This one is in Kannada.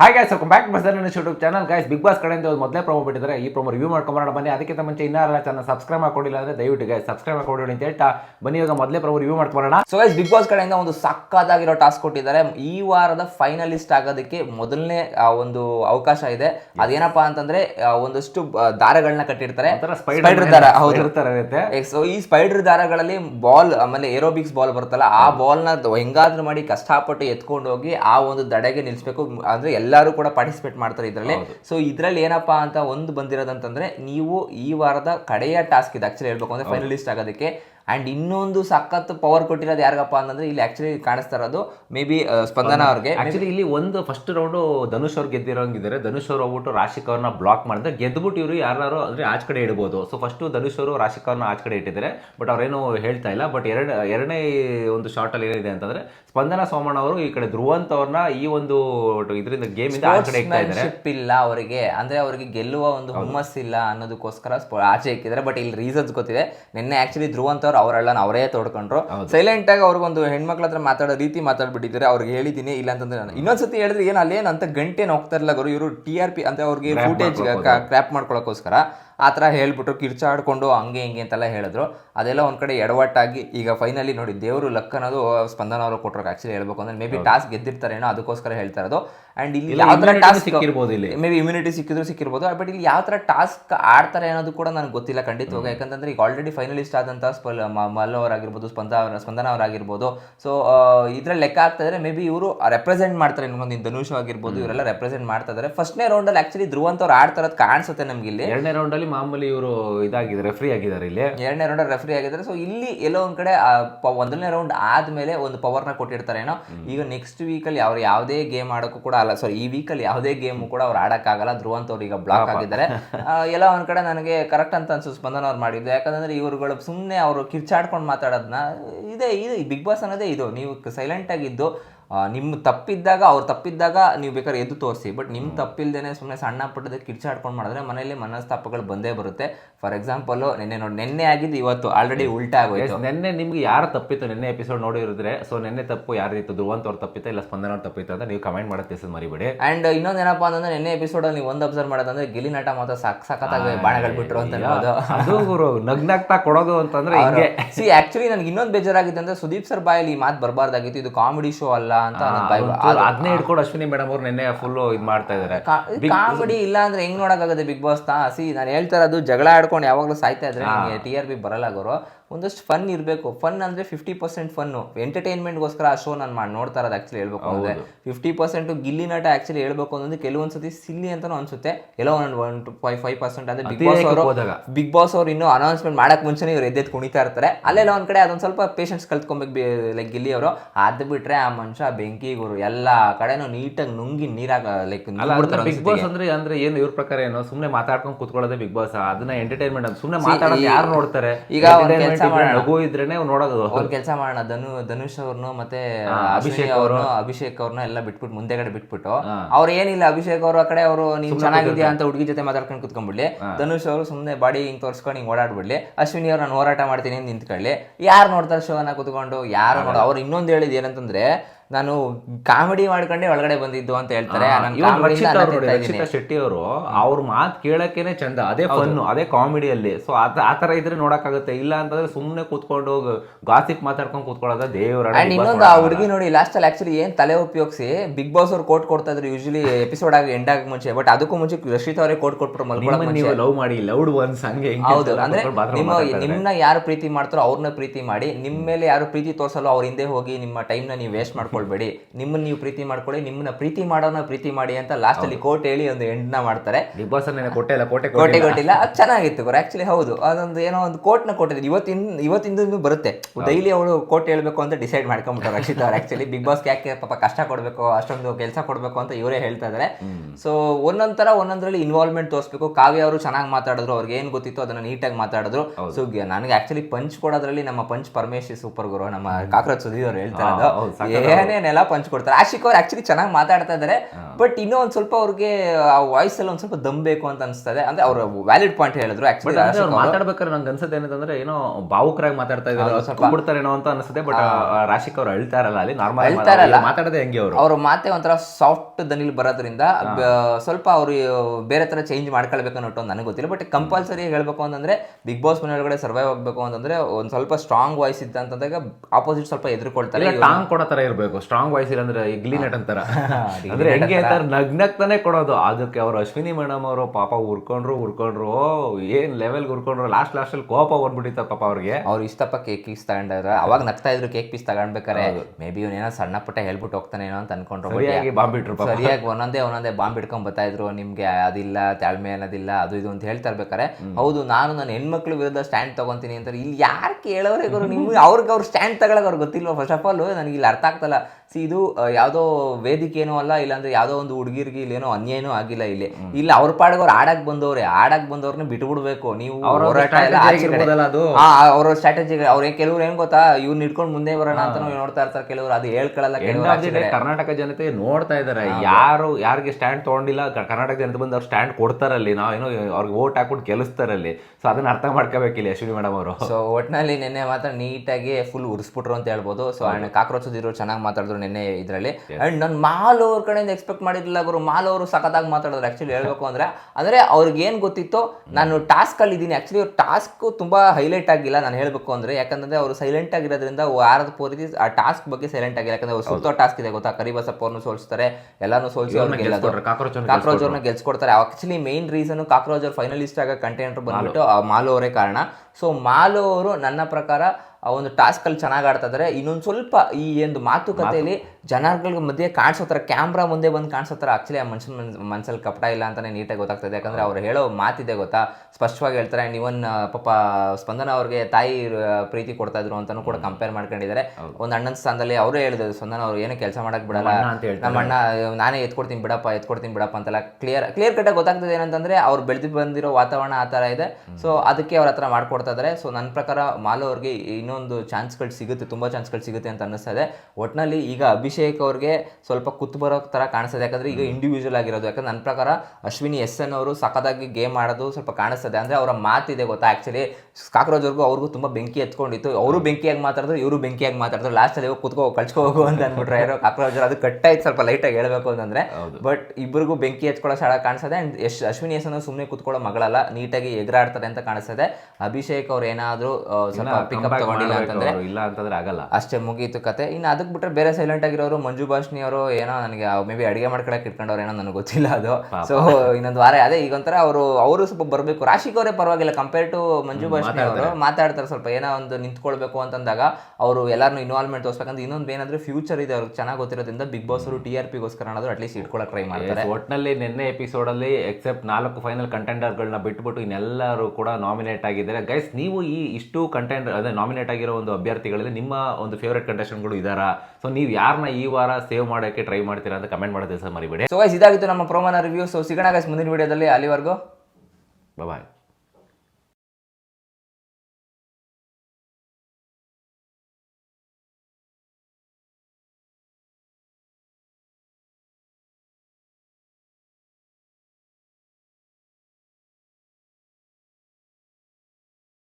ಹಾಯ್ ಗೈಸ್ ವೆಲ್ಕಮ್ ಬ್ಯಾಕ್ ಬಸ್ ನನ್ನ YouTube channel guys Big Boss ಕಡೆಯಿಂದ ಒಂದು ಮೊದಲೇ ಪ್ರೊಮೋ ಬಿಟ್ಟಿದ್ದಾರೆ. ಈ ಪ್ರೊಮೋ ರಿವ್ಯೂ ಮಾಡ್ಕೊಂಬರೋಣ ಬನ್ನಿ. ಅದಕ್ಕಿಂತ ಮುಂಚೆ ಇನ್ನಾರ ಚಾನಲ್ ಸಬ್ಸ್ಕ್ರೈಬ್ ಮಾಡ್ಕೊಂಡಿಲ್ಲ ಅಂದ್ರೆ ದಯವಿಟ್ಟು ಗೈಸ್ ಸಬ್ಸ್ಕ್ರೈಬ್ ಮಾಡ್ಕೊಂಡು ಅಂತ ಹೇಳ್ತಾ ಬನ್ನಿ. ಇವಾಗ ಮೊದಲೇ ಪ್ರೊಮೋ ರಿವ್ಯೂ ಮಾಡ್ಕೊಳ್ಳೋಣ ಸೊ ಗೈಸ್ ಬಿಗ್ ಬಾಸ್ ಕಡೆಯಿಂದ ಒಂದು ಸಕ್ಕತ್ತಾಗಿರೋ ಟಾಸ್ಕ್ ಕೊಟ್ಟಿದ್ದಾರೆ. ಈ ವಾರದ ಫೈನಲಿಸ್ಟ್ ಆಗೋದಕ್ಕೆ ಮೊದಲನೇ ಒಂದು ಅವಕಾಶ ಇದೆ. ಅದೇನಪ್ಪಾ ಅಂತಂದ್ರೆ ಒಂದಷ್ಟು ದಾರಗಳನ್ನ ಕಟ್ಟಿರ್ತಾರೆ. ಸ್ಪೈಡರ್ ದಾರ ಹೌದು. ಸೊ ಈ ಸ್ಪೈಡರ್ ದಾರಗಳಲ್ಲಿ ಬಾಲ್ ಆಮೇಲೆ ಏರೋಬಿಕ್ಸ್ ಬಾಲ್ ಬರುತ್ತಲ್ಲ ಆ ಬಾಲ್ನ ಹೆಂಗಾದ್ರೂ ಮಾಡಿ ಕಷ್ಟಪಟ್ಟು ಎತ್ಕೊಂಡು ಹೋಗಿ ಆ ಒಂದು ದಡೆಗೆ ನಿಲ್ಸ್ಬೇಕು. ಅಂದ್ರೆ ಎಲ್ಲರೂ ಕೂಡ ಪಾರ್ಟಿಸಿಪೇಟ್ ಮಾಡ್ತಾರೆ ಇದರಲ್ಲಿ. ಸೊ ಇದರಲ್ಲಿ ಏನಪ್ಪಾ ಅಂತ ಒಂದು ಬಂದಿರೋದಂತಂದ್ರೆ ನೀವು ಈ ವಾರದ ಕಡೆಯ ಟಾಸ್ಕ್ ಇದೆ. ಆಕ್ಚುಲಿ ಹೇಳ್ಬೇಕು ಅಂದ್ರೆ ಫೈನಲಿಸ್ಟ್ ಆಗೋದಕ್ಕೆ ಅಂಡ್ ಇನ್ನೊಂದು ಸಖತ್ ಪವರ್ ಕೊಟ್ಟಿರೋದು ಯಾರಿಗಪ್ಪ ಅಂತಂದ್ರೆ ಇಲ್ಲಿ ಆಕ್ಚುಲಿ ಕಾಣಿಸ್ತಾ ಇರೋದು ಮೇ ಬಿ ಸ್ಪಂದನ ಅವ್ರಿಗೆ. ಆಕ್ಚುಲಿ ಇಲ್ಲಿ ಒಂದು ಫಸ್ಟ್ ರೌಂಡು ಧನುಷ್ ಅವ್ರು ಗೆದ್ದಿರೋಂಗಿದ್ದಾರೆ ಧನುಷ್ ಅವ್ರು ಹೋಗ್ಬಿಟ್ಟು ರಾಶಿಕ್ ಅವ್ರನ್ನ ಬ್ಲಾಕ್ ಮಾಡಿದ್ರೆ ಗೆದ್ಬಿಟ್ಟು ಇವರು ಯಾರು ಅಂದರೆ ಆಚ ಕಡೆ ಇಡ್ಬೋದು. ಸೊ ಫಸ್ಟು ಧನುಷ್ ಅವರು ರಾಶಿಕ್ ಅವ್ರನ್ನ ಆಚ ಕಡೆ ಇಟ್ಟಿದ್ದಾರೆ. ಬಟ್ ಅವ್ರೇನು ಹೇಳ್ತಾ ಇಲ್ಲ. ಬಟ್ ಎರಡು ಎರಡನೇ ಒಂದು ಶಾರ್ಟ್ ಅಲ್ಲಿ ಏನಿದೆ ಅಂತಂದ್ರೆ ಸ್ಪಂದನ ಸೋಮಣ್ಣ ಅವರು ಈ ಕಡೆ ಧ್ರುವಂತ್ ಅವ್ರನ್ನ ಈ ಒಂದು ಇದರಿಂದ ಗೇಮ್ ಇಂದ ಆಚ ಕಡೆ ಇಲ್ಲ ಅವರಿಗೆ. ಅಂದ್ರೆ ಅವರಿಗೆ ಗೆಲ್ಲುವ ಒಂದು ಹುಮ್ಮಸ್ ಇಲ್ಲ ಅನ್ನೋದಕ್ಕೋಸ್ಕರ ಆಚೆ ಇಕ್ಕಿದ್ದಾರೆ. ಬಟ್ ಇಲ್ಲಿ ರೀಸನ್ಸ್ ಗೊತ್ತಿದೆ. ನಿನ್ನೆ ಆಕ್ಚುಲಿ ಧ್ರುವಂತ ಅವ್ರು ಅವರೆಲ್ಲ ಅವರೇ ತೊಡ್ಕೊಂಡ್ರು. ಸೈಲೆಂಟ್ ಆಗಿ ಅವ್ರಿಗೊಂದು ಹೆಣ್ಮಕ್ಳ ಹತ್ರ ಮಾತಾಡೋ ರೀತಿ ಮಾತಾಡ್ಬಿಟ್ಟಿದ್ದಾರೆ. ಅವ್ರಿಗೆ ಹೇಳಿದ್ದೀನಿ ಇಲ್ಲ ಅಂತಂದ್ರೆ ನಾನು. ಇನ್ನೊಂದ್ಸತಿ ಹೇಳಿದ್ರೆ ಏನು ಅಲ್ಲೇನು ಅಂತ ಗಂಟೆನ ಹೋಗ್ತಾ ಇರಲ್ಲ ಗುರು ಇವರು ಟಿ ಆರ್ ಪಿ ಅಂತ ಅವ್ರಿಗೆ ಫುಟೇಜ್ ಕ್ರ್ಯಾಪ್ ಮಾಡ್ಕೊಳಕ್ಕೋಸ್ಕರ ಆ ಥರ ಹೇಳ್ಬಿಟ್ರು ಕಿರ್ಚಾಡಿಕೊಂಡು ಹಂಗೆ ಹಿಂಗೆ ಅಂತೆಲ್ಲ ಹೇಳಿದ್ರು. ಅದೆಲ್ಲ ಒಂದು ಕಡೆ ಎಡವಟ್ಟಾಗಿ ಈಗ ಫೈನಲಿ ನೋಡಿ ದೇವರು ಲಕ್ ಅನ್ನೋದು ಸ್ಪಂದನ ಅವರು ಕೊಟ್ಟರು ಆ್ಯಕ್ಚುಲಿ ಹೇಳ್ಬೇಕು ಅಂದ್ರೆ ಮೇ ಬಿ ಟಾಸ್ಕ್ ಗೆದ್ದಿರ್ತಾರೇನೋ ಅದಕ್ಕೋಸ್ಕರ ಹೇಳ್ತಾ ಇರೋದು. ಆ್ಯಂಡ್ ಇಲ್ಲಿ ಯಾವ ಥರ ಟಾಸ್ಕ್ ಸಿಕ್ಕಿರ್ಬೋದು ಇಲ್ಲಿ. ಮೇ ಬಿ ಇಮ್ಯುನಿಟಿ ಸಿಕ್ಕಿದ್ರು ಸಿಕ್ಕಿರ್ಬೋದು ಬಟ್ ಇಲ್ಲಿ ಯಾವ ಥರ ಟಾಸ್ಕ್ ಆಡ್ತಾರೆ ಅನ್ನೋದು ಕೂಡ ನನಗೆ ಗೊತ್ತಿಲ್ಲ ಖಂಡಿತವಾಗ ಯಾಕಂತಂದ್ರೆ ಈಗ ಆಲ್ರೆಡಿ ಫೈನಲಿಸ್ಟ್ ಆದಂಥ ಸ್ಪಲ್ ಮಲ್ಲು ಅವರಾಗಿರ್ಬೋದು ಸ್ಪಂದ ಅವರ ಸ್ಪಂದನ ಅವರಾಗಿರ್ಬೋದು. ಸೊ ಇದ್ರಲ್ಲಿ ಲೆಕ್ಕ ಆಗ್ತಾ ಇದ್ರೆ ಮೇ ಬಿ ಇವರು ರೆಪ್ರೆಸೆಂಟ್ ಮಾಡ್ತಾರೆ ಇನ್ನೊಂದು ಧನುಷ್ ಆಗಿರ್ಬೋದು ಇವರೆಲ್ಲ ರೆಪ್ರೆಸೆಂಟ್ ಮಾಡ್ತಾ ಇದ್ದಾರೆ ಫಸ್ಟ್ನೇ ರೌಂಡಲ್ಲಿ ಆ್ಯಕ್ಚುಲಿ ಧ್ರುವಂತ ಅವ್ರು ಆಡ್ತಾ ಇರೋದು ಕಾಣಿಸುತ್ತೆ ನಮಗೆ ಇಲ್ಲಿ. ಎರಡನೇ ರೌಂಡ್ ಅಲ್ಲಿ ಮಾಮೂಲಿ ಇವರು ಇದಾಗಿದೆ ರೆಫ್ರಿ ಆಗಿದ್ದಾರೆ ಇಲ್ಲಿ. ಎರಡನೇ ರೌಂಡ್ ರೆಫ್ರಿ ಆಗಿದ್ದಾರೆ. ಸೊ ಇಲ್ಲಿ ಎಲ್ಲೋ ಒಂದ್ ಕಡೆ ಒಂದನೇ ರೌಂಡ್ ಆದ್ಮೇಲೆ ಒಂದು ಪವರ್ನ ಕೊಟ್ಟಿರ್ತಾರೇನೋ? ಈಗ ನೆಕ್ಸ್ಟ್ ವೀಕಲ್ಲಿ ಅವ್ರು ಯಾವುದೇ ಗೇಮ್ ಆಡೋಕ್ಕೂ ಕೂಡ ಅಲ್ಲ. ಸಾರಿ ಈ ವೀಕಲ್ಲಿ ಯಾವುದೇ ಗೇಮ್ ಕೂಡ ಅವ್ರು ಆಡಕ್ಕಾಗಲ್ಲ. ಧ್ರುವಂತ್ ಅವ್ರು ಈಗ ಬ್ಲಾಕ್ ಆಗಿದ್ದಾರೆ. ಎಲ್ಲ ಒಂದ್ ಕಡೆ ನನಗೆ ಕರೆಕ್ಟ್ ಅಂತ ಅನ್ಸು ಸ್ಪಂದನ ಅವ್ರು ಮಾಡಿದ್ದು. ಯಾಕಂದ್ರೆ ಇವರುಗಳು ಸುಮ್ಮನೆ ಅವರು ಕಿರ್ಚಾಡ್ಕೊಂಡು ಮಾತಾಡೋದನ್ನ ಇದೇ ಇದು ಬಿಗ್ ಬಾಸ್ ಅನ್ನೋದೇ ಇದು. ನೀವು ಸೈಲೆಂಟ್ ಆಗಿದ್ದು ನಿಮ್ಮ ತಪ್ಪಿದ್ದಾಗ ಅವ್ರು ತಪ್ಪಿದ್ದಾಗ ನೀವು ಬೇಕಾದ್ರೆ ಎದ್ದು ತೋರಿಸಿ. ಬಟ್ ನಿಮ್ಮ ತಪ್ಪಿಲ್ದೇನೆ ಸುಮ್ಮನೆ ಸಣ್ಣ ಪುಟ್ಟದ ಕಿರ್ಚಾಡ್ಕೊಂಡು ಮಾಡಿದ್ರೆ ಮನೆಯಲ್ಲಿ ಮನಸ್ತಾಪಗಳು ಬಂದೇ ಬರುತ್ತೆ. ಫಾರ್ ಎಕ್ಸಾಂಪಲ್ ನಿನ್ನೆ ನೋಡಿ ನಿನ್ನೆ ಆಗಿದ್ದು ಇವತ್ತು ಆಲ್ರೆಡಿ ಉಲ್ಟಾ ಆಗೋಯ್ತು. ನೆನ್ನೆ ನಿಮ್ಗೆ ಯಾರು ತಪ್ಪಿತ್ತು? ನೆನ್ನೆ ಎಪಿಸೋಡ್ ನೋಡಿರಿದ್ರೆ ಸೊ ನೆನ್ನೆ ತಪ್ಪು ಯಾರಿತ್ತು ಧ್ರುವಂತ ಅವ್ರು ತಪ್ಪಿತ್ತ ಇಲ್ಲ ಸ್ಪಂದನ ಅವ್ರು ತಪ್ಪಿತ್ತು ಅಂತ ನೀವು ಕಮೆಂಟ್ ತಿಳಿಸೋದು ಮರಿಬೇಡಿ. ಅಂಡ್ ಇನ್ನೊಂದು ಏನಪ್ಪಾ ಅಂತಂದ್ರೆ ನಿನ್ನೆ ಎಪಿಸೋಡ್ ನೀವು ಒಂದು ಅಬ್ಸರ್ವ್ ಮಾಡೋದಂದ್ರೆ ಗಿಲಿ ನಟ ಮಾತ್ರ ಸಾಕ್ ಸಖತ್ತಾಗಿ ಬಾಣಗಳು ಬಿಟ್ರು ಅಂತ ನಗ್ನಾಗ್ತಾ ಅದು ಗುರು ನಗ್ನಗ್ತಾ ಕೊಡೋದು ಅಂತಂದ್ರೆ ಹಿಂಗೆ. ಸಿ ಆಕ್ಚುಲಿ ನನಗೆ ಇನ್ನೊಂದು ಬೇಜಾರಾಗಿದೆ ಅಂದ್ರೆ ಸುದೀಪ್ ಸರ್ ಬಾಯಲ್ಲಿ ಈ ಮಾತು ಬರಬಾರ್ದಾಗಿತ್ತು. ಇದು ಕಾಮಿಡಿ ಶೋ ಅಲ್ಲ ಅಂತ ಅದನ್ನೇ ಹಿಡ್ಕೊಂಡು ಅಶ್ವಿನಿ ಮೇಡಮ್ ಅವ್ರು ನೆನ್ನೆ ಫುಲ್ ಇದು ಮಾಡ್ತಾ ಇದಾರೆ. ಕಾಮಿಡಿ ಇಲ್ಲ ಅಂದ್ರೆ ಹೆಂಗ್ ನೋಡಕ್ಕಾಗತ್ತೆ ಬಿಗ್ ಬಾಸ್ ತಾ ಸಿ ನಾನು ಹೇಳ್ತಾ ಇರೋದು ಜಗಳ ಆಡ್ಕೊಂಡು ಯಾವಾಗಲೂ ಸಾಯ್ತಾ ಇದ್ರೆ ಟಿ ಆರ್ ಪಿ ಬರಲ್ಲ ಗುರು ಒಂದಷ್ಟು ಫನ್ ಇರಬೇಕು. ಫನ್ ಅಂದ್ರೆ ಫಿಫ್ಟಿ ಪರ್ಸೆಂಟ್ ಫನ್ನು ಎಂಟರ್ಟೈನ್ಮೆಂಟ್ಗೋಸ್ಕರ ಆ ಶೋ ನಾನು ಮಾಡಿ ನೋಡ್ತಾ ಇರೋದು ಆ್ಯಕ್ಚುಲಿ ಹೇಳ್ಬೇಕು ಅಂದರೆ ಫಿಫ್ಟಿ ಪರ್ಸೆಂಟ್ ಗಿಲ್ಲಿ ನಟ ಆ್ಯಕ್ಚುಲಿ ಹೇಳ್ಬೇಕು ಅಂದ್ರೆ ಕೆಲವೊಂದು ಸತಿ ಸಿಲ್ಲಿ ಅಂತಲೂ ಅನಿಸುತ್ತೆ. ಎಲ್ಲೋ ಒಂದು one two five five percent ಅಂದ್ರೆ ಬಿಗ್ ಬಾಸ್ ಅವರು ಬಿಗ್ ಬಾಸ್ ಅವರು ಇನ್ನೂ ಅನೌನ್ಸ್ಮೆಂಟ್ ಮಾಡೋಕ್ಕೆ ಮುಂಚೆನೇ ಇವ್ರು ಎದ್ದೆದ್ದು ಕುಣಿತಾ ಇರ್ತಾರೆ. ಅಲ್ಲೆಲ್ಲ ಒಂದು ಕಡೆ ಅದೊಂದು ಸ್ವಲ್ಪ ಪೇಷನ್ಸ್ ಕಲ್ತ್ಕೊಬೇಕು ಲೈಕ್ ಗಿಲ್ಲಿ ಅವರು. ಅದು ಬಿಟ್ಟರೆ ಆ ಮನುಷ್ಯ ಬೆಂಕಿ ಗುರು ಎಲ್ಲಾ ಕಡೆನೂ ನೀಟಾಗಿ ನುಂಗಿ ನೀರಾಗ ಲೈಕ್ ಬಿಗ್ ಬಾಸ್ ಅಂದ್ರೆ ಅಂದ್ರೆ ಏನು ಇವ್ರ ಪ್ರಕಾರ ಏನು? ಸುಮ್ಮನೆ ಮಾತಾಡ್ಕೊಂಡು ಕುತ್ಕೊಳ್ಳೋದೇ ಬಿಗ್ ಬಾಸ್ ಅದನ್ನ ಎಂಟರ್ಟೈನ್ಮೆಂಟ್ ಅಂತ ಸುಮ್ಮನೆ ಮಾತಾಡೋದು ಯಾರು ನೋಡ್ತಾರೆ? ಈಗ ಕೆಲ್ಸ ಮಾಡೋಣ. ಲಘು ಇದ್ರೇನೆ ನೋಡೋದು. ಅವ್ರ ಕೆಲಸ ಮಾಡೋಣ ಧನು ಧನುಷ್ ಅವ್ರನ್ನು ಮತ್ತೆ ಅಭಿಷೇಕ್ ಅವ್ರನ್ನು ಅಭಿಷೇಕ್ ಅವ್ರನ್ನ ಎಲ್ಲ ಬಿಟ್ಬಿಟ್ಟು ಮುಂದೆ ಕಡೆ ಬಿಟ್ಬಿಟ್ಟು. ಅವ್ರು ಏನಿಲ್ಲ ಅಭಿಷೇಕ್ ಅವ್ರ ಕಡೆ ಅವರು ನೀನ್ ಚೆನ್ನಾಗಿದ್ಯಾ ಅಂತ ಹುಡುಗಿ ಜೊತೆ ಮಾತಾಡ್ಕೊಂಡು ಕುತ್ಕೊಂಡ್ಬಿಡ್ಲಿ. ಧನುಷ್ ಅವರು ಸುಮ್ಮನೆ ಬಾಡಿ ಹಿಂಗ್ ತೋರಿಸ್ಕೊಂಡು ಹಿಂಗ್ ಓಡಾಡ್ಬಿಡ್ಲಿ. ಅಶ್ವಿನಿ ಅವ್ರು ನಾನು ಹೋರಾಟ ಮಾಡ್ತೀನಿ ಅಂತ ನಿಂತ್ಕೊಳ್ಳಿ. ಯಾರು ನೋಡ್ತಾರೆ ಶೋನ ಕುತ್ಕೊಂಡು? ಯಾರು ನೋಡೋ ಅವ್ರು ಇನ್ನೊಂದು ಹೇಳಿದ್ ಏನಂತಂದ್ರೆ ನಾನು ಕಾಮಿಡಿ ಮಾಡ್ಕೊಂಡೆ ಒಳಗಡೆ ಬಂದಿದ್ದು ಅಂತ ಹೇಳ್ತಾರೆ. ರಕ್ಷಿತಾ. ಶೆಟ್ಟಿ ಅವರು ಅವ್ರ ಮಾತು ಕೇಳಕ್ಕೇನೆ ಚಂದ ಅದೇ ಫನ್ನು ಅದೇ ಕಾಮಿಡಿಯಲ್ಲಿ. ಸೊ ಆ ತರ ಇದ್ರೆ ನೋಡಕ್ಕಾಗುತ್ತೆ. ಇಲ್ಲ ಅಂತಂದ್ರೆ ಸುಮ್ನೆ ಕೂತ್ಕೊಂಡು ಗಾಸಿಪ್ ಮಾತಾಡ್ಕೊಂಡು ಕೂತ್ಕೊಳ್ಳೋದ ದೇವ್ರ ಅಂಡ್ ಇನ್ನೊಂದು ಆ ಹುಡುಗಿ ನೋಡಿ ಲಾಸ್ಟ್ ಅಲ್ಲಿ ಆಕ್ಚುಲಿ ಏನ್ ತಲೆ ಉಪಯೋಗಿಸಿ ಬಿಗ್ ಬಾಸ್ ಅವ್ರು ಕೋಟ್ ಕೊಡ್ತಾ ಇದ್ರು ಯೂಶಲಿ ಎಪಿಸೋಡ್ ಆಗಿ ಎಂಡ್ ಆಗಿ ಮುಂಚೆ ಬಟ್ ಅದಕ್ಕೂ ಮುಂಚೆ ರಶಿತ್ ಅವರೇ ಕೋಟ್ ಕೊಟ್ಬಿಟ್ಟು ಮಲ್ಕೊಳ್ಳೋ ನೀವು ಲವ್ ಮಾಡಿ ಲವ್ಡ್ ಒನ್ಸ್ ಹಂಗೆ ಹೌದು ಅಂದ್ರೆ ನಿಮ್ಮ ನಿಮ್ಮನ್ನ ಯಾರು ಪ್ರೀತಿ ಮಾಡ್ತಾರೋ ಅವ್ರನ್ನ ಪ್ರೀತಿ ಮಾಡಿ ನಿಮ್ಮ ಮೇಲೆ ಯಾರು ಪ್ರೀತಿ ತೋರಿಸಲು ಅವ್ರ ಹಿಂದೆ ಹೋಗಿ ನಿಮ್ಮ ಟೈಮ್ನ ನೀವು ವೇಸ್ಟ್ ಮಾಡ್ಕೊಳ್ಬೇಡಿ. ನಿಮ್ಮನ್ನ ನೀವು ಪ್ರೀತಿ ಮಾಡ್ಕೊಳ್ಳಿ ನಿಮ್ಮನ್ನ ಪ್ರೀತಿ ಮಾಡೋನ ಪ್ರೀತಿ ಮಾಡಿ ಅಂತ ಲಾಸ್ಟ್ ಅಲ್ಲಿ ಕೋಟ್ ಹೇಳಿ ಒಂದು ಎಂಡ್ನ ಮಾಡ್ತಾರೆ. ಬಿಗ್ ಬಾಸ್ ಕೊಟ್ಟೆ ಇಲ್ಲ ಕೋಟೆ ಕೋಟೆ ಕೊಟ್ಟಿಲ್ಲ. ಅದು ಚೆನ್ನಾಗಿತ್ತು ಗುರು ಆಕ್ಚುಲಿ ಹೌದು. ಅದೊಂದು ಏನೋ ಒಂದು ಕೋಟ್ನ ಕೊಟ್ಟಿದ್ರು ಇವತ್ತಿನ ಇವತ್ತಿಂದ ಬರುತ್ತೆ. ಡೈಲಿ ಅವಳು ಕೋಟ್ ಹೇಳ್ಬೇಕು ಅಂತ ಡಿಸೈಡ್ ಮಾಡ್ಕೊಂಡ್ಬಿಟ್ರು ರಕ್ಷಿತ್ ಅವ್ರು ಆಕ್ಚುಲಿ ಬಿಗ್ ಬಾಸ್ ಯಾಕೆ ಪಾಪ ಕಷ್ಟ ಕೊಡಬೇಕು ಅಷ್ಟೊಂದು ಕೆಲಸ ಕೊಡಬೇಕು ಅಂತ ಇವರೇ ಹೇಳ್ತಾ ಇದ್ದಾರೆ ಸೊ ಒಂದೊಂದ್ ತರ ಒಂದೊಂದ್ರಲ್ಲಿ ಇನ್ವಾಲ್ವ್ಮೆಂಟ್ ತೋರಿಸ್ಬೇಕು. ಕಾವ್ಯ ಅವರು ಚೆನ್ನಾಗಿ ಮಾತಾಡಿದ್ರು ಅವ್ರಿಗೆ ಏನ್ ಗೊತ್ತಿತ್ತು ಅದನ್ನ ನೀಟಾಗಿ ಮಾತಾಡಿದ್ರು. ಸೊ ನನಗೆ ಆಕ್ಚುಲಿ ಪಂಚ್ ಕೊಡೋದ್ರಲ್ಲಿ ನಮ್ಮ ಪಂಚ್ ಪರಮೇಶ್ ಸೂಪರ್ ಗುರು ನಮ್ಮ ಕಾಕ್ರೋಚ್ ಸುದೀರ್ ಅವ್ರು ಹೇಳ್ತಾ ಹಾ, ಇರೋದು ಏನ್ ಪಂಚ್ಕೊಡ್ತಾರೆ. ಆಶಿಕ್ ಅವ್ರು ಆಕ್ಚುಲಿ ಚೆನ್ನಾಗಿ ಮಾತಾಡ್ತಾ ಇದ್ದಾರೆ ಬಟ್ ಇನ್ನೂ ಒಂದ್ ಸ್ವಲ್ಪ ಅವ್ರಿಗೆ ಆ ವಾಯ್ಸ್ ಅಲ್ಲಿ ಒಂದ್ ಸ್ವಲ್ಪ ದಮ್ ಬೇಕು ಅಂತ ಅನ್ಸ್ತದೆ. ಅಂದ್ರೆ ಅವ್ರ ವ್ಯಾಲಿಡ್ ಪಾಯಿಂಟ್ ಹೇಳಿದ್ರು ಆಕ್ಚುಲಿ ಮಾತಾಡ್ಬೇಕಾದ್ರೆ ನಂಗೆ ಅನ್ಸುತ್ತೆ ಏನಂತಂದ್ರೆ ಏನೋ ಭಾವುಕರಾಗಿ ಮಾತಾಡ್ತಾ ಇದ್ದಾರೆ ಬಿಡ್ತಾರೇನೋ ಅಂತ ಅನ್ಸುತ್ತೆ ಬಟ್ ರಾಶಿಕ್ ಅವ್ರು ಅಳ್ತಾ ಇರಲ್ಲ ಅಲ್ಲಿ ಅಳ್ತಾ ಇರಲ್ಲ. ಮಾತಾಡದೆ ಹೆಂಗೆ ಅವರು? ಅವ್ರ ಮಾತೆ ಒಂಥರ ಸಾಫ್ಟ್ ದನಿಲ್ ಬರೋದ್ರಿಂದ ಸ್ವಲ್ಪ ಅವರು ಬೇರೆ ತರ ಚೇಂಜ್ ಮಾಡ್ಕೊಳ್ಬೇಕು ಅನ್ನೋ ನನಗೆ ಗೊತ್ತಿಲ್ಲ ಬಟ್ ಕಂಪಲ್ಸರಿ ಹೇಳ್ಬೇಕು ಅಂತಂದ್ರೆ ಬಿಗ್ ಬಾಸ್ ಒಳಗಡೆ ಸರ್ವೈವ್ ಆಗ್ಬೇಕು ಅಂತಂದ್ರೆ ಒಂದ್ ಸ್ವಲ್ಪ ಸ್ಟ್ರಾಂಗ್ ವಾಯ್ಸ್ ಇದ್ದಂತಂದಾಗ ಆಪೋಸಿಟ್ ಸ್ವಲ್ಪ ಎದುರುಕೊಳ್ತಾರೆ. ಟಾಂಗ್ ಕೊಡೋ ತರ ಇರ್ಬೇಕು. ಸ್ಟ್ರಾಂಗ್ ವಾಯ್ಸ್ ಇಲ್ಲ ಅಂದ್ರೆ ಇಗ್ಲಿ ನಟ್ ಅಂತಾರ ಅಂದ್ರೆ ಹೆಂಗೆ ಅಂತಾರೆ ನಗ್ನಗ್ತಾನೆ ಕೊಡೋದು. ಅದಕ್ಕೆ ಅವ್ರು ಅಶ್ವಿನಿ ಮೇಡಮ್ ಅವರು ಪಾಪ ಹುರ್ಕೊಂಡ್ರು ಹುರ್ಕೊಂಡ್ರು ಏನ್ ಲೆವೆಲ್ ಹುರ್ಕೊಂಡ್ರು ಲಾಸ್ಟ್ ಲಾಸ್ಟ್ ಅಲ್ಲಿ ಕೋಪ ಬಂದ್ಬಿಟ್ಟಿತ್ತ ಪಾಪ ಅವ್ರಿಗೆ. ಅವ್ರು ಇಷ್ಟಪ್ಪ ಕೇಕ್ ಪೀಸ್ ತಗೊಂಡ್ರ. ಅವಾಗ ನಗ್ತಾ ಇದ್ರು ಕೇಕ್ ಪೀಸ್ ತಗೊಂಡ್ಬೇಕಾರೆ. ಮೇ ಬಿ ಏನೋ ಸಣ್ಣ ಪುಟ್ಟ ಹೇಳ್ಬಿಟ್ಟು ಹೋಗ್ತಾನೇನೋ ಅಂತ ಅನ್ಕೊಂಡ್ರು ಸರಿಯಾಗಿ ಬಾಂಬಿಟ್ರು ಸರಿಯಾಗಿ ಒಂದೊಂದೇ ಒಂದೊಂದೇ ಬಾಂಬ್ ಇಟ್ಕೊಂಡ್ ಬರ್ತಾ ಇದ್ರು. ನಿಮ್ಗೆ ಅದಿಲ್ಲ ತಾಳ್ಮೆ ಅನ್ನೋದಿಲ್ಲ ಅದು ಇದು ಅಂತ ಹೇಳ್ತಾ ಇರ್ಬೇಕಾರೆ. ಹೌದು ನಾನು ನನ್ನ ಹೆಣ್ಮಕ್ಳು ವಿರುದ್ಧ ಸ್ಟ್ಯಾಂಡ್ ತಗೊಂತೀನಿ ಅಂತಾರೆ ಇಲ್ಲಿ ಯಾರು ಕೇಳೋರೆ ಗುರು? ನಿಮ್ಗೆ ಅವ್ರಿಗೆ ಅವ್ರು ಸ್ಟ್ಯಾಂಡ್ ತಗೊಳಕ್ ಅವ್ರಿಗೆ ಗೊತ್ತಿಲ್ವಾ? ಫಸ್ಟ್ ಆಫ್ ಆಲ್ ನನಗೆ ಇಲ್ಲಿ ಅರ್ಥ ಆಗ್ತಲ್ಲ. ಸಿ ಇದು ಯಾವುದೋ ಯಾವ್ದೋ ವೇದಿಕೆ ಏನೋ ಅಲ್ಲ ಇಲ್ಲಾಂದ್ರೆ ಯಾವುದೋ ಒಂದು ಹುಡುಗಿರ್ಗೆ ಇಲ್ಲೇನೋ ಅನ್ಯಾಯನೂ ಆಗಿಲ್ಲ ಇಲ್ಲಿ. ಇಲ್ಲಿ ಅವ್ರ ಪಾಡಿಗೆ ಅವ್ರು ಆಡಕ್ ಬಂದವ್ರೆ ಆಡಕ್ ಬಂದವ್ರನ್ನ ಬಿಟ್ಬಿಡ್ಬೇಕು. ನೀವು ಅವ್ರ ಸ್ಟ್ರಾಟಜಿ ಅವ್ರ ಕೆಲವ್ರು ಏನ್ ಗೊತ್ತಾ ಇವ್ನ ಇಟ್ಕೊಂಡು ಮುಂದೆ ಬರೋಣ ಅಂತ ನೋಡ್ತಾ ಇರ್ತಾರೆ ಕೆಲವರು ಅದು ಹೇಳ್ಕೊಳ್ಳಲ್ಲ ಕರ್ನಾಟಕ ಜನತೆ ನೋಡ್ತಾ ಇದಾರೆ. ಯಾರು ಯಾರಿಗೆ ಸ್ಟ್ಯಾಂಡ್ ತಗೊಂಡಿಲ್ಲ ಕರ್ನಾಟಕ ಜನತೆ ಬಂದು ಅವ್ರು ಸ್ಟ್ಯಾಂಡ್ ಕೊಡ್ತಾರಲ್ಲಿ ಏನೋ ಅವ್ರಿಗೆ ಓಟ್ ಹಾಕ್ಬಿಟ್ಟು ಗೆಲ್ಲಿಸ್ತಾರಲ್ಲಿ. ಸೊ ಅದನ್ನ ಅರ್ಥ ಮಾಡ್ಕೋಬೇಕಿಲ್ಲ ಅಶ್ವಿನಿ ಮೇಡಮ್ ಅವರು. ಸೊ ಒಟ್ನಲ್ಲಿ ನಿನ್ನೆ ಮಾತ್ರ ನೀಟಾಗಿ ಫುಲ್ ಉರಿಸ್ಬಿಟ್ರು ಅಂತ ಹೇಳ್ಬೋದು. ಸೊ ಕಾಕ್ರೋಚ್ ಇದ್ರು ಚೆನ್ನಾಗಿ ಮಾತಾಡಿದ್ರು ನಿನ್ನೆ ಇದರಲ್ಲಿ. ಅಂಡ್ ನಾನು ಮಾಲ್ ಅವ್ರ ಕಡೆಯಿಂದ ಎಕ್ಸ್ಪೆಕ್ಟ್ ಮಾಡಿರಲಿಲ್ಲ ಗುರು. ಮಾಲ್ ಅವರು ಸಖತ್ತಾಗಿ ಮಾತಾಡಿದ್ರು ಆ್ಯಕ್ಚುಲಿ ಹೇಳಬೇಕು ಅಂದ್ರೆ. ಅಂದ್ರೆ ಅವ್ರಿಗೆ ಏನು ಗೊತ್ತಿತ್ತು ನಾನು ಟಾಸ್ಕ್ ಅಲ್ಲಿ ಇದ್ದೀನಿ. ಆ್ಯಕ್ಚುಲಿ ಅವ್ರ ಟಾಸ್ಕ್ ತುಂಬಾ ಹೈಲೈಟ್ ಆಗಿಲ್ಲ ನಾನು ಹೇಳಬೇಕು ಅಂದ್ರೆ. ಯಾಕಂದರೆ ಅವರು ಸೈಲೆಂಟ್ ಆಗಿರೋದ್ರಿಂದ ವಾರದ ಪೂರ್ತಿ ಆ ಟಾಸ್ಕ್ ಬಗ್ಗೆ ಸೈಲೆಂಟ್ ಆಗಿಲ್ಲ. ಯಾಕಂದ್ರೆ ಅವ್ರು ಸುತ್ತೋ ಟಾಸ್ಕ್ ಇದೆ ಗೊತ್ತಾ? ಕರಿಬಸಪ್ಪ ಅವ್ರನ್ನೂ ಸೋಲಿಸ್ತಾರೆ. ಎಲ್ಲಾನು ಸೋಲಿಸಿ ಅವ್ರಿಗೆ ಕಾಕ್ರೋಚ್ ಅವ್ರನ್ನ ಗೆಲ್ಸ್ಕೊಡ್ತಾರೆ. ಆಕ್ಚುಲಿ ಮೇನ್ ರೀಸನ್ ಕಾಕ್ರೋಚ್ ಅವ್ರ ಫೈನಲಿಸ್ಟ್ ಆಗ ಕಂಟೆಂಟ್ ಬಂದ್ಬಿಟ್ಟು ಆ ಮಾಲು ಅವರೇ ಕಾರಣ. ಸೊ ಮಾಲೋ ಅವರು ನನ್ನ ಪ್ರಕಾರ ಆ ಒಂದು ಟಾಸ್ಕಲ್ಲಿ ಚೆನ್ನಾಗಿ ಆಡ್ತಾ ಇದ್ದಾರೆ ಇನ್ನೊಂದು ಸ್ವಲ್ಪ ಈ ಒಂದು ಮಾತುಕತೆಯಲ್ಲಿ ಜನಗಳ ಮಧ್ಯೆ ಕಾಣಿಸೋ ಥರ ಕ್ಯಾಮ್ರಾ ಮುಂದೆ ಬಂದು ಕಾಣಿಸೋ ಥರ ಆಕ್ಚುಲಿ ಆ ಮನುಷ್ಯನ ಮನ್ಸಲ್ಲಿ ಕಪಟ ಇಲ್ಲ ಅಂತಾನೆ ನೀಟಾಗಿ ಗೊತ್ತಾಗ್ತದೆ. ಯಾಕಂದ್ರೆ ಅವ್ರು ಹೇಳೋ ಮಾತಿದೆ ಗೊತ್ತಾ? ಸ್ಪಷ್ಟವಾಗಿ ಹೇಳ್ತಾರೆ ಆ್ಯಂಡ್ ಇವನ್ ಪಾಪ ಸ್ಪಂದನ ಅವ್ರಿಗೆ ತಾಯಿ ಪ್ರೀತಿ ಕೊಡ್ತಾ ಇದ್ರು ಅಂತಲೂ ಕೂಡ ಕಂಪೇರ್ ಮಾಡ್ಕೊಂಡಿದ್ದಾರೆ. ಒಂದು ಅಣ್ಣನ ಸ್ಥಾನದಲ್ಲಿ ಅವರೇ ಹೇಳಿದ್ರು ಸ್ಪಂದನ ಅವ್ರು ಏನು ಕೆಲಸ ಮಾಡಕ್ ಬಿಡಲ್ಲ. ನಮ್ಮ ಅಣ್ಣ ನಾನೇ ಎತ್ಕೊಡ್ತೀನಿ ಬಿಡಪ್ಪ ಎತ್ಕೊಡ್ತೀನಿ ಬಿಡಪ್ಪ ಅಂತೆಲ್ಲ ಕ್ಲಿಯರ್ ಕ್ಲಿಯರ್ ಕಟ್ಟಾಗಿ ಗೊತ್ತಾಗ್ತದೆ ಏನಂತಂದ್ರೆ ಅವ್ರು ಬೆಳೆದು ಬಂದಿರೋ ವಾತಾವರಣ ಆ ಥರ ಇದೆ. ಸೊ ಅದಕ್ಕೆ ಅವ್ರ ಹತ್ರ ಮಾಡ್ಕೊಡ್ತಾ ಇದ್ದಾರೆ ಸೊ ನನ್ನ ಪ್ರಕಾರ ಮಾಲು ಅವ್ರಿಗೆ ಇನ್ನೊಂದು ಚಾನ್ಸ್ಗಳು ಸಿಗುತ್ತೆ ತುಂಬ ಚಾನ್ಸ್ಗಳು ಸಿಗುತ್ತೆ ಅಂತ ಅನ್ನಿಸ್ತಾ ಇದೆ. ಒಟ್ಟಿನಲ್ಲಿ ಈಗ ಅಭಿಷೇಕ್ ಅವ್ರಿಗೆ ಸ್ವಲ್ಪ ಕುತ್ತು ಬರೋ ಥರ ಕಾಣಿಸ್ತದೆ. ಯಾಕಂದ್ರೆ ಈಗ ಇಂಡಿವಿಜುವಲ್ ಆಗಿರೋದು. ಯಾಕಂದ್ರೆ ನನ್ನ ಪ್ರಕಾರ ಅಶ್ವಿನಿ ಎಸ್ ಎನ್ ಅವರು ಸಖತ್ತಾಗಿ ಗೇಮ್ ಆಡೋದು ಸ್ವಲ್ಪ ಕಾಣಿಸ್ತದೆ. ಅಂದ್ರೆ ಅವರ ಮಾತಿದೆ ಗೊತ್ತಾ ಆಕ್ಚುಲಿ ಕಾಕ್ರೋಜ್ವರೆಗೂ ಅವ್ರಿಗೂ ತುಂಬ ಬೆಂಕಿ ಎತ್ಕೊಂಡಿತ್ತು. ಅವರು ಬೆಂಕಿಯಾಗಿ ಮಾತಾಡಿದ್ರು ಇವರು ಬೆಂಕಿಯಾಗಿ ಮಾತಾಡಿದ್ರು. ಲಾಸ್ಟಲ್ಲಿ ಹೋಗಿ ಕುತ್ಕೋ ಕಳ್ಸ್ಕೊ ಹೋಗು ಅಂತ ಅಂದ್ಬಿಟ್ರೆ ಯಾರೋ ಕಾಕ್ರೋಜ್ ಅದು ಕಟ್ಟಾಯ್ತು ಸ್ವಲ್ಪ ಲೈಟಾಗಿ ಹೇಳಬೇಕು ಅಂತಂದ್ರೆ. ಬಟ್ ಇಬ್ಬರಿಗೂ ಬೆಂಕಿ ಹಚ್ಕೊಳ್ಳೋ ಸ್ಥಳ ಕಾಣಿಸ್ತದೆ. ಅಂಡ್ ಯಶ್ ಅಶ್ವಿನಿ ಎಸ್ ಸುಮ್ಮನೆ ಕುತ್ಕೊಳ್ಳೋ ಮಗಳಲ್ಲ ನೀಟಾಗಿ ಎದುರಾಡ್ತಾರೆ ಅಂತ ಕಾಣಿಸ್ತದೆ. ಅಭಿಷೇಕ್ ಅವ್ರು ಏನಾದ್ರು ಸ್ವಲ್ಪ ಪಿಕಪ್ ತಗೊಂಡಿಲ್ಲ ಅಂತಂದ್ರೆ ಇಲ್ಲ ಅಂತಂದ್ರೆ ಆಗಲ್ಲ. ಅಷ್ಟೇ ಮುಗೀತು ಕತೆ. ಇನ್ನು ಅದಕ್ಕೆ ಬಿಟ್ರೆ ಬೇರೆ ಸೈಲೆಂಟ್ ಆಗಿರೋರು ಮಂಜು ಭಾಷ್ಣಿ ಅವರು ಏನೋ ನನಗೆ ಮೇ ಬಿ ಅಡಿಗೆ ಮಾಡ್ಕೊಳಕ್ಕೆ ಇಟ್ಕೊಂಡವ್ರು ಏನೋ ನನಗೆ ಗೊತ್ತಿಲ್ಲ ಅದು. ಸೊ ಇನ್ನೊಂದು ವಾರ ಅದೇ ಈಗ ಒಂಥರ ಅವರು ಅವರು ಸ್ವಲ್ಪ ಬರಬೇಕು. ರಾಶಿಕ್ ಅವರೇ ಪರವಾಗಿಲ್ಲ ಕಂಪೇರ್ ಟು ಮಂಜು ಭಾಷ್ಣಿ ಅವರು ಮಾತಾಡ್ತಾರೆ. ಸ್ವಲ್ಪ ಏನೋ ಒಂದು ನಿಂತ್ಕೊಳ್ಬೇಕು ಅಂತಂದಾಗ ಅವರು ಎಲ್ಲರೂ ಇನ್ವಾಲ್ವ್ಮೆಂಟ್ ತೋರಿಸ್ಬೇಕಂದ್ರೆ ಇನ್ನೊಂದು ಏನಂದ್ರೆ ಫ್ಯೂಚರ್ ಇದೆ ಅವ್ರಿಗೆ ಚೆನ್ನಾಗಿ ಗೊತ್ತಿರೋದ್ರಿಂದ ಬಿಗ್ ಬಾಸ್ ಅವರು ಟಿ ಆರ್ ಪಿಗೋಸ್ಕರ ಅನ್ನೋದು ಅಟ್ಲೀಸ್ಟ್ ಇಟ್ಕೊಳ್ಳೋಕೆ ಟ್ರೈ ಮಾಡ್ತಾರೆ. ಒಟ್ಟಿನಲ್ಲಿ ನಿನ್ನೆ ಎಪಿಸೋಡ್ ಅಲ್ಲಿ ಎಕ್ಸೆಪ್ಟ್ ನಾಲ್ಕು ಫೈನಲ್ ಕಂಟೆಂಡರ್ಗಳನ್ನ ಬಿಟ್ಬಿಟ್ಟು ಇನ್ನೆಲ್ಲರೂ ಕೂಡ ನಾಮಿನೇಟ್ ಆಗಿದ್ದಾರೆ. ಗೈಸ್ ನೀವು ಈ ಇಷ್ಟು ಕಂಟೆಂಡರ್ ಅದೇ ನಾಮಿನೇಟ್ ಆಗಿರೋ ಒಂದು ಅಭ್ಯರ್ಥಿಗಳಲ್ಲಿ ನಿಮ್ಮ ಒಂದು ಫೇವ್ರೆಟ್ ಕಂಟೆಸ್ಟೆಂಟ್ಗಳು ಇದಾರಾ? ಸೊ ನೀವು ಯಾರನ್ನ ಈ ವಾರ ಸೇವ್ ಮಾಡೋಕ್ಕೆ ಟ್ರೈ ಮಾಡ್ತೀರಾ ಅಂತ ಕಮೆಂಟ್ ಮಾಡೋದೇ ಸರ್ ಮರಿಬೇಡಿ. ಸೊ ಇದಾಗಿತ್ತು ನಮ್ಮ ಪ್ರೋಮನ ರಿವ್ಯೂ ಸೊ ಸಿಗೋಣ ಗೈಸ್ ಮುಂದಿನ ವಿಡಿಯೋದಲ್ಲಿ ಅಲ್ಲಿವರೆಗೂ ಬಾಯ್